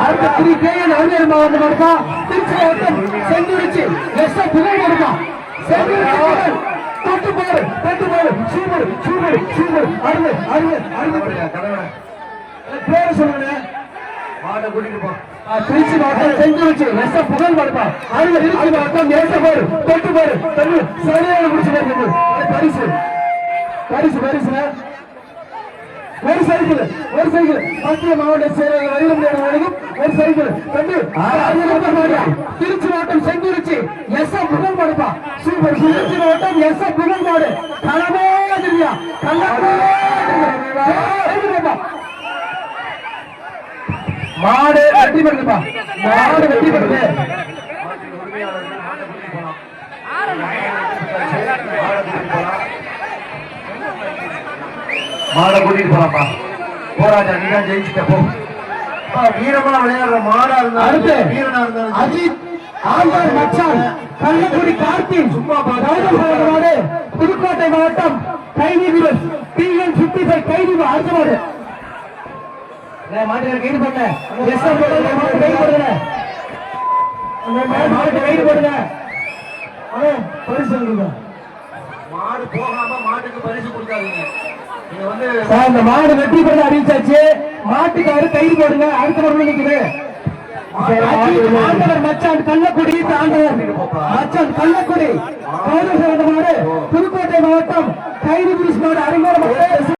அடுத்த திரு K N அருமையர் மாவட்டம் இருக்கா திருச்சி மாவட்டம் செந்தூரிச்சி. எஸ் புகழ் இருக்கா செந்தூரிச்சி தொட்டு பாரு தொட்டு பாரு. Super super super. அருமை அருமை அருமை பேர் சொல்லுங்க மாட்டை கூட்டிட்டு போ. ஆ, திருச்சி மாவட்டம் செந்தூரிச்சி. எஸ் புகழ் மாடுப்பா அருமை திருச்சி மாவட்டம். எஸ் பாரு தொட்டு பாரு. தண்ணி சரியான முடிச்சு பரிசு. பரிசு பரிசு. ஒரு சைக்கிள் ஒரு சைக்கிள். மத்திய மாவட்ட செயலர் வழிமுறை வழங்கும் ஒரு சைக்கிள். கண்டு திருச்சி மாவட்டம் செங்குறிச்சி எஸ் எம் புகழ் மாடுப்பா சூப்பர். திருச்சி மாவட்டம் எஸ் எம் புகழ் மாடு களமே தெரியா மாடு வெற்றி பெறுதுப்பா மாடு வெற்றி பெறுது மாடை கூட்டிட்டு போலாம்ப்பா போராஜா நீ தான் ஜெயிச்சுட்ட போ வீரமா விளையாடுற மாடா அடுத்து இருந்தாலும் வீரனா இருந்தாலும். அஜித் ஆழ்வார் மச்சான் கள்ளக்குடி கார்த்தி சும்மா மாடு புதுக்கோட்டை மாவட்டம் கைதி வீரர் டிஎன் பிப்டி ஃபைவ் கைதி அடுத்த மாடு. மாட்டு கைது பண்ண எஸ் மாட்டு கைது போடுங்க. மாட்டு கைது போடுங்க. பரிசு மாடு போகாம மாட்டுக்கு பரிசு கொடுக்காதீங்க. சார் இந்த மாடு வெற்றி பெற அறிவிச்சாச்சு மாட்டுக்காரு கைது போடுங்க. அடுத்த மாடு நிக்குது. ஆண்டவர் மச்சான் கள்ளக்குடி ஆண்டவர். மச்சான் கள்ளக்குடி. மாடு. புதுக்கோட்டை மாவட்டம் கைது புலிஸ் மாடு அறிமுக